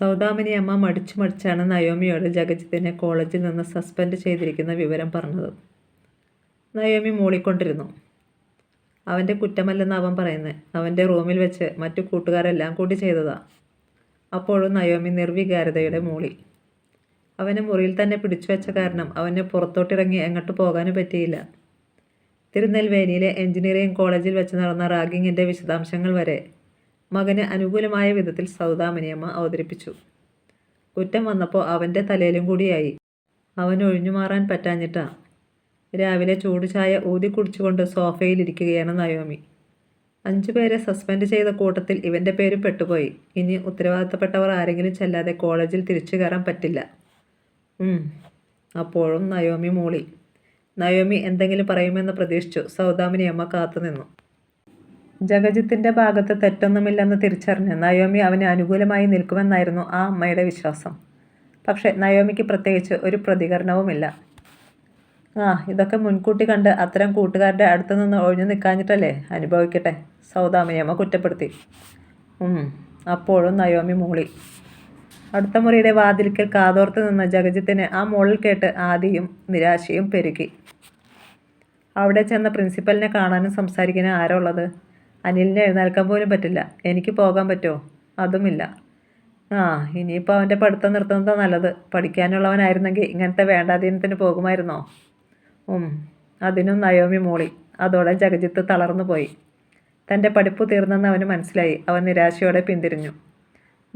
സൗദാമിനി അമ്മ മടിച്ചു മടിച്ചാണ് നയോമിയോട് ജഗജിത്തിനെ കോളേജിൽ നിന്ന് സസ്പെൻഡ് ചെയ്തിരിക്കുന്ന വിവരം പറഞ്ഞത്. നയോമി മൂളിക്കൊണ്ടിരുന്നു. അവന്റെ കുറ്റമല്ലെന്ന് അവൻ പറയുന്നത് അവന്റെ റൂമിൽ വെച്ച് മറ്റു കൂട്ടുകാരെല്ലാം കൂടി ചെയ്തതാ. അപ്പോഴും നയോമി നിർവികാരതയുടെ മൂളി. അവനെ മുറിയിൽ തന്നെ പിടിച്ചു വെച്ച കാരണം അവനെ പുറത്തോട്ടിറങ്ങി എങ്ങോട്ട് പോകാനും പറ്റിയില്ല. തിരുനെൽവേലിയിലെ എഞ്ചിനീയറിംഗ് കോളേജിൽ വെച്ച് നടന്ന റാഗിങ്ങിന്റെ വിശദാംശങ്ങൾ വരെ മകന് അനുകൂലമായ വിധത്തിൽ സൗദാമിനിയമ്മ അവതരിപ്പിച്ചു. കുറ്റം വന്നപ്പോൾ അവന്റെ തലയിലും കൂടിയായി. അവൻ ഒഴിഞ്ഞു മാറാൻ പറ്റാഞ്ഞിട്ടാ. രാവിലെ ചൂട് ചായ ഊതി കുടിച്ചുകൊണ്ട് സോഫയിലിരിക്കുകയാണ് നയോമി. പേരെ സസ്പെൻഡ് ചെയ്ത കൂട്ടത്തിൽ ഇവന്റെ പേര് പെട്ടുപോയി. ഇനി ഉത്തരവാദിത്തപ്പെട്ടവർ ആരെങ്കിലും ചെല്ലാതെ കോളേജിൽ തിരിച്ചു കയറാൻ പറ്റില്ല. അപ്പോഴും നയോമി മൂളി. നയോമി എന്തെങ്കിലും പറയുമെന്ന് പ്രതീക്ഷിച്ചു. സൗദാമിനി അമ്മ കാത്തുനിന്നു. ജഗജിത്തിന്റെ ഭാഗത്ത് തെറ്റൊന്നുമില്ലെന്ന് തിരിച്ചറിഞ്ഞ് നയോമി അവന് അനുകൂലമായി നിൽക്കുമെന്നായിരുന്നു ആ അമ്മയുടെ വിശ്വാസം. പക്ഷേ നയോമിക്ക് പ്രത്യേകിച്ച് ഒരു പ്രതികരണവുമില്ല. ആ ഇതൊക്കെ മുൻകൂട്ടി കണ്ട് അത്തരം കൂട്ടുകാരുടെ അടുത്ത് നിന്ന് ഒഴിഞ്ഞു നിൽക്കാഞ്ഞിട്ടല്ലേ? അനുഭവിക്കട്ടെ. സൗദാമിയമ്മ കുറ്റപ്പെടുത്തി. അപ്പോഴും നയോമി മൂളി. അടുത്ത മുറിയുടെ വാതിൽക്കൽ കാതോർത്ത് നിന്ന ജഗജിത്തിന് ആ മോളിൽ കേട്ട് ആദിയും നിരാശയും പെരുകി. അവിടെ ചെന്ന പ്രിൻസിപ്പലിനെ കാണാനും സംസാരിക്കാനും ആരോ ഉള്ളത്? അനിലിനെ എഴുന്നേൽക്കാൻ പോലും പറ്റില്ല. എനിക്ക് പോകാൻ പറ്റുമോ? അതുമില്ല. ആ ഇനിയിപ്പോൾ അവന്റെ പഠിത്തം നിർത്തുന്നതാണ് നല്ലത്. പഠിക്കാനുള്ളവനായിരുന്നെങ്കിൽ ഇങ്ങനത്തെ വേണ്ടാധീനത്തിന് പോകുമായിരുന്നോ? ഉം അതിനും നയോമി മോളി. അതോടെ ജഗജിത്ത് തളർന്നു പോയി. തന്റെ പഠിപ്പ് തീർന്നെന്ന് അവന് മനസ്സിലായി. അവൻ നിരാശയോടെ പിന്തിരിഞ്ഞു.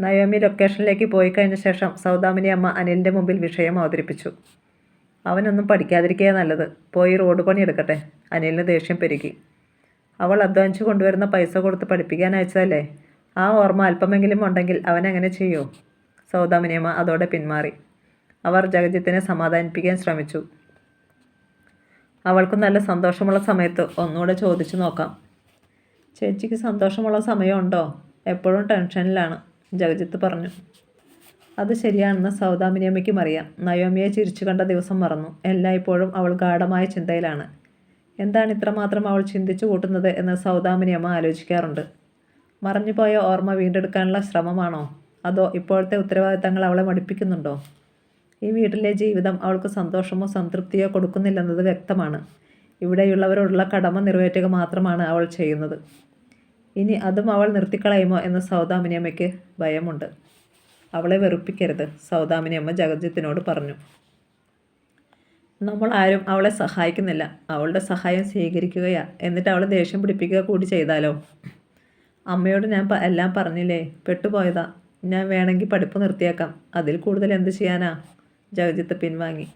നയോമി ലൊക്കേഷനിലേക്ക് പോയി കഴിഞ്ഞ ശേഷം സൗദാമിനി അമ്മ അനിലിന്റെ മുമ്പിൽ വിഷയം അവതരിപ്പിച്ചു. അവനൊന്നും പഠിക്കാതിരിക്കുക നല്ലത്. പോയി റോഡ് പണി എടുക്കട്ടെ അനിലിന് ദേഷ്യം പെരുകി. അവൾ അധ്വാനിച്ചു കൊണ്ടുവരുന്ന പൈസ കൊടുത്ത് പഠിപ്പിക്കാൻ അയച്ചതല്ലേ? ആ ഓർമ്മ അല്പമെങ്കിലും ഉണ്ടെങ്കിൽ അവൻ അങ്ങനെ ചെയ്യൂ? സൗദാമിനിയമ്മ അതോടെ പിന്മാറി. അവർ ജഗജിത്തിനെ സമാധാനിപ്പിക്കാൻ ശ്രമിച്ചു. അവൾക്ക് നല്ല സന്തോഷമുള്ള സമയത്ത് ഒന്നുകൂടെ ചോദിച്ചു നോക്കാം. ചേച്ചിക്ക് സന്തോഷമുള്ള സമയമുണ്ടോ? എപ്പോഴും ടെൻഷനിലാണ് ജഗജിത്ത് പറഞ്ഞു. അത് ശരിയാണെന്ന് സൗദാമിനിയമ്മയ്ക്കും അറിയാം. നയോമിയെ ചിരിച്ചു കണ്ട ദിവസം മറന്നു. എല്ലായ്പ്പോഴും അവൾ ഗാഠമായ ചിന്തയിലാണ്. എന്താണ് ഇത്രമാത്രം അവൾ ചിന്തിച്ചു കൂട്ടുന്നത് എന്ന് സൗദാമിനി അമ്മ ആലോചിക്കാറുണ്ട്. മറഞ്ഞുപോയ ഓർമ്മ വീണ്ടെടുക്കാനുള്ള ശ്രമമാണോ? അതോ ഇപ്പോഴത്തെ ഉത്തരവാദിത്തങ്ങൾ അവളെ മടുപ്പിക്കുന്നുണ്ടോ? ഈ വീട്ടിലെ ജീവിതം അവൾക്ക് സന്തോഷമോ സംതൃപ്തിയോ കൊടുക്കുന്നില്ലെന്നത് വ്യക്തമാണ്. ഇവിടെയുള്ളവരോടുള്ള കടമ നിറവേറ്റുക മാത്രമാണ് അവൾ ചെയ്യുന്നത്. ഇനി അതും അവൾ നിർത്തിക്കളയുമോ എന്ന് സൗദാമിനിയമ്മയ്ക്ക് ഭയമുണ്ട്. അവളെ വെറുപ്പിക്കരുത് സൗദാമിനി അമ്മ ജഗജിത്തിനോട് പറഞ്ഞു. നമ്മൾ ആരും അവളെ സഹായിക്കുന്നില്ല. അവളുടെ സഹായം സ്വീകരിക്കുകയാണ് എന്നിട്ട് അവളെ ദേഷ്യം പിടിപ്പിക്കുക കൂടി ചെയ്താലോ? അമ്മയോട് ഞാൻ എല്ലാം പറഞ്ഞില്ലേ? പെട്ടുപോയതാ. ഞാൻ വേണമെങ്കിൽ പഠിപ്പ് നിർത്തിയേക്കാം. അതിൽ കൂടുതൽ എന്ത് ചെയ്യാനാ? ജഗജിത്ത് പിൻവാങ്ങി.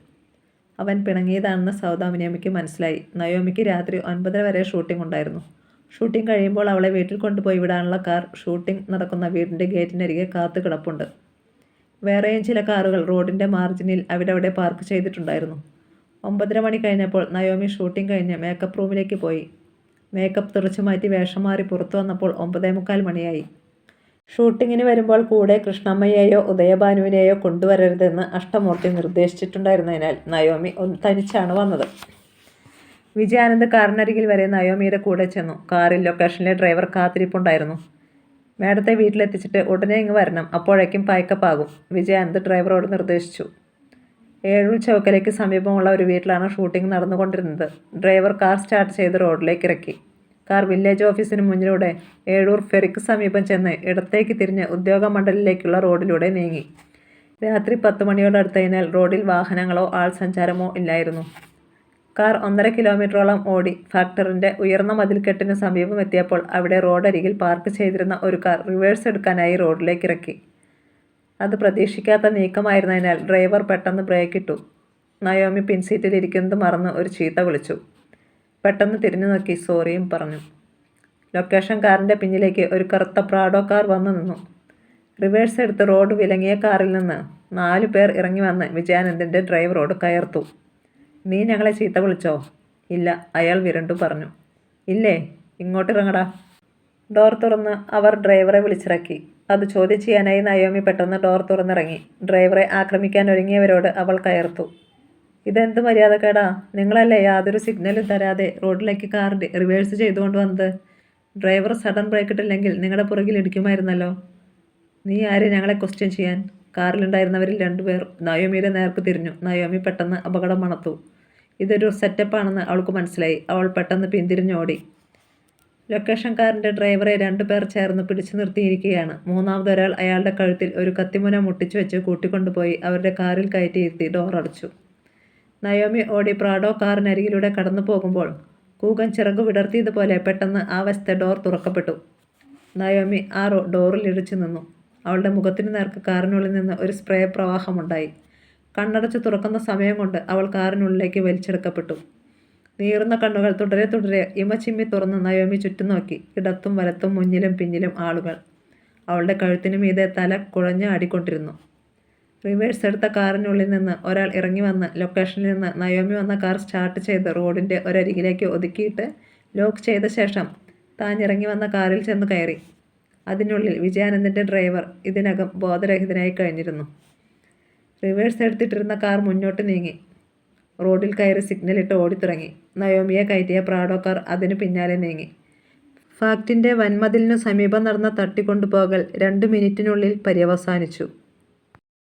അവൻ പിണങ്ങിയതാണെന്ന് സൗദാമിനിയമ്മയ്ക്ക് മനസ്സിലായി. നയോമിക്ക് രാത്രി ഒൻപതര വരെ ഷൂട്ടിംഗ് ഉണ്ടായിരുന്നു. ഷൂട്ടിംഗ് കഴിയുമ്പോൾ അവളെ വീട്ടിൽ കൊണ്ടുപോയി വിടാനുള്ള കാർ ഷൂട്ടിംഗ് നടക്കുന്ന വീടിന്റെ ഗേറ്റിനരികെ കാത്തു കിടപ്പുണ്ട്. വേറെയും ചില കാറുകൾ റോഡിന്റെ മാർജിനിൽ അവിടെ പാർക്ക് ചെയ്തിട്ടുണ്ടായിരുന്നു. ഒമ്പതര മണി കഴിഞ്ഞപ്പോൾ നയോമി ഷൂട്ടിംഗ് കഴിഞ്ഞ് മേക്കപ്പ് റൂമിലേക്ക് പോയി. മേക്കപ്പ് തുറച്ചു മാറ്റി വേഷം മാറി പുറത്തു വന്നപ്പോൾ ഒമ്പതേ മുക്കാൽ മണിയായി. ഷൂട്ടിങ്ങിന് വരുമ്പോൾ കൂടെ കൃഷ്ണമ്മയെയോ ഉദയഭാനുവിനെയോ കൊണ്ടുവരരുതെന്ന് അഷ്ടമൂർത്തി നിർദ്ദേശിച്ചിട്ടുണ്ടായിരുന്നതിനാൽ നയോമി തനിച്ചാണ് വന്നത്. വിജയാനന്ദ് കാറിനരികിൽ വരെ നയോമിയുടെ കൂടെ ചെന്നു. കാറിൽ ലൊക്കേഷനിലെ ഡ്രൈവർ കാത്തിരിപ്പുണ്ടായിരുന്നു. മേഡത്തെ വീട്ടിലെത്തിച്ചിട്ട് ഉടനെ ഇങ്ങ് വരണം അപ്പോഴേക്കും പായ്ക്കപ്പാകും വിജയാനന്ദ് ഡ്രൈവറോട് നിർദ്ദേശിച്ചു. ഏഴൂർ ചൗക്കലയ്ക്ക് സമീപമുള്ള ഒരു വീട്ടിലാണ് ഷൂട്ടിംഗ് നടന്നുകൊണ്ടിരുന്നത്. ഡ്രൈവർ കാർ സ്റ്റാർട്ട് ചെയ്ത് റോഡിലേക്ക് ഇറക്കി. കാർ വില്ലേജ് ഓഫീസിന് മുന്നിലൂടെ ഏഴൂർ ഫെറിക്ക് സമീപം ചെന്ന് ഇടത്തേക്ക് തിരിഞ്ഞ് ഉദ്യോഗ മണ്ഡലിലേക്കുള്ള റോഡിലൂടെ നീങ്ങി. രാത്രി പത്ത് മണിയോടടുത്തതിനാൽ റോഡിൽ വാഹനങ്ങളോ ആൾ സഞ്ചാരമോ ഇല്ലായിരുന്നു. കാർ ഒന്നര കിലോമീറ്ററോളം ഓടി ഫാക്ടറിന്റെ ഉയർന്ന മതിൽക്കെട്ടിന് സമീപം എത്തിയപ്പോൾ അവിടെ റോഡരികിൽ പാർക്ക് ചെയ്തിരുന്ന ഒരു കാർ റിവേഴ്സ് എടുക്കാനായി റോഡിലേക്ക് ഇറക്കി. അത് പ്രതീക്ഷിക്കാത്ത നീക്കമായിരുന്നതിനാൽ ഡ്രൈവർ പെട്ടെന്ന് ബ്രേക്ക് ഇട്ടു. നയോമി പിൻസീറ്റിൽ ഇരിക്കുന്നത് മറന്ന് ഒരു ചീത്ത വിളിച്ചു. പെട്ടെന്ന് തിരിഞ്ഞു നോക്കി സോറിയും പറഞ്ഞു. ലൊക്കേഷൻ കാറിന്റെ പിന്നിലേക്ക് ഒരു കറുത്ത പ്രാഡോ കാർ വന്നു നിന്നു. റിവേഴ്സ് എടുത്ത് റോഡ് വിലങ്ങിയ കാറിൽ നിന്ന് നാലു പേർ ഇറങ്ങി വന്ന് വിജയാനന്ദന്റെ ഡ്രൈവറോട് കയർത്തു. നീ ഞങ്ങളെ ചീത്ത വിളിച്ചോ? ഇല്ല അയാൾ വിരണ്ടു പറഞ്ഞു. ഇല്ലേ ഇങ്ങോട്ടിറങ്ങടാ. ഡോർ തുറന്ന് അവർ ഡ്രൈവറെ വിളിച്ചിറക്കി. അത് ചോദ്യം ചെയ്യാനായി നയോമി പെട്ടെന്ന് ഡോർ തുറന്നിറങ്ങി. ഡ്രൈവറെ ആക്രമിക്കാൻ ഒരുങ്ങിയവരോട് അവൾ കയർത്തു. ഇതെന്ത് മര്യാദക്കേടാ? നിങ്ങളല്ലേ യാതൊരു സിഗ്നലും തരാതെ റോഡിലേക്ക് കാർ റിവേഴ്സ് ചെയ്തുകൊണ്ട് വന്നത്? ഡ്രൈവർ സഡൻ ബ്രേക്ക് ഇട്ടില്ലെങ്കിൽ നിങ്ങളുടെ പുറകിൽ ഇടിക്കുമായിരുന്നല്ലോ. നീ ആരെ? ഞങ്ങളെ ക്വസ്റ്റ്യൻ ചെയ്യാൻ. കാറിലുണ്ടായിരുന്നവരിൽ രണ്ടുപേർ നയോമിയുടെ നേർക്ക് തിരിഞ്ഞു. നയോമി പെട്ടെന്ന് അപകടം മണത്തു. ഇതൊരു സെറ്റപ്പാണെന്ന് അവൾക്ക് മനസ്സിലായി. അവൾ പെട്ടെന്ന് പിന്തിരിഞ്ഞോടി. ലൊക്കേഷൻ കാറിന്റെ ഡ്രൈവറെ രണ്ടുപേർ ചേർന്ന് പിടിച്ചു നിർത്തിയിരിക്കുകയാണ്. മൂന്നാമതൊരാൾ അയാളുടെ കഴുത്തിൽ ഒരു കത്തിമുന മുട്ടിച്ചു വെച്ച് കൂട്ടിക്കൊണ്ടുപോയി അവരുടെ കാറിൽ കയറ്റിയിരുത്തി ഡോർ അടച്ചു. നയോമി ഓടി പ്രാഡോ കാറിനരികിലൂടെ കടന്നു പോകുമ്പോൾ കൂകൻ ചിറകു വിടർത്തിയതുപോലെ പെട്ടെന്ന് ആ വശത്തെ ഡോർ തുറക്കപ്പെട്ടു. നയോമി ആ റോ ഡോറിൽ ഇടിച്ചു നിന്നു. അവളുടെ മുഖത്തിന് നേർക്ക് കാറിനുള്ളിൽ നിന്ന് ഒരു സ്പ്രേ പ്രവാഹമുണ്ടായി. കണ്ണടച്ച് തുറക്കുന്ന സമയം കൊണ്ട് അവൾ കാറിനുള്ളിലേക്ക് വലിച്ചെടുക്കപ്പെട്ടു. നീറുന്ന കണ്ണുകൾ തുടരെ തുടരെ ഇമച്ചിമ്മി തുറന്ന് നയോമി ചുറ്റും നോക്കി. ഇടത്തും വലത്തും മുന്നിലും പിന്നിലും ആളുകൾ. അവളുടെ കഴുത്തിനു മീതെ തല കുഴഞ്ഞ് ആടിക്കൊണ്ടിരുന്നു. റിവേഴ്സ് എടുത്ത കാറിനുള്ളിൽ നിന്ന് ഒരാൾ ഇറങ്ങി വന്ന് ലൊക്കേഷനിൽ നിന്ന് നയോമി വന്ന കാർ സ്റ്റാർട്ട് ചെയ്ത് റോഡിന്റെ ഒരരികിലേക്ക് ഒതുക്കിയിട്ട് ലോക്ക് ചെയ്ത ശേഷം താൻ ഇറങ്ങി വന്ന കാറിൽ ചെന്ന് കയറി. അതിനുള്ളിൽ വിജയാനന്ദന്റെ ഡ്രൈവർ ഇതിനകം ബോധരഹിതനായി കഴിഞ്ഞിരുന്നു. റിവേഴ്സ് എടുത്തിട്ടിരുന്ന കാർ മുന്നോട്ട് നീങ്ങി. റോഡിൽ കയറി സിഗ്നലിട്ട് ഓടിത്തുടങ്ങി. നയോമിയെ കയറ്റിയ പ്രാഡോക്കർ കാർ അതിനു പിന്നാലെ നീങ്ങി. ഫാക്ടിന്റെ വൻമതിലിനു സമീപം നടന്ന തട്ടിക്കൊണ്ടുപോകൽ രണ്ട് മിനിറ്റിനുള്ളിൽ പര്യവസാനിച്ചു.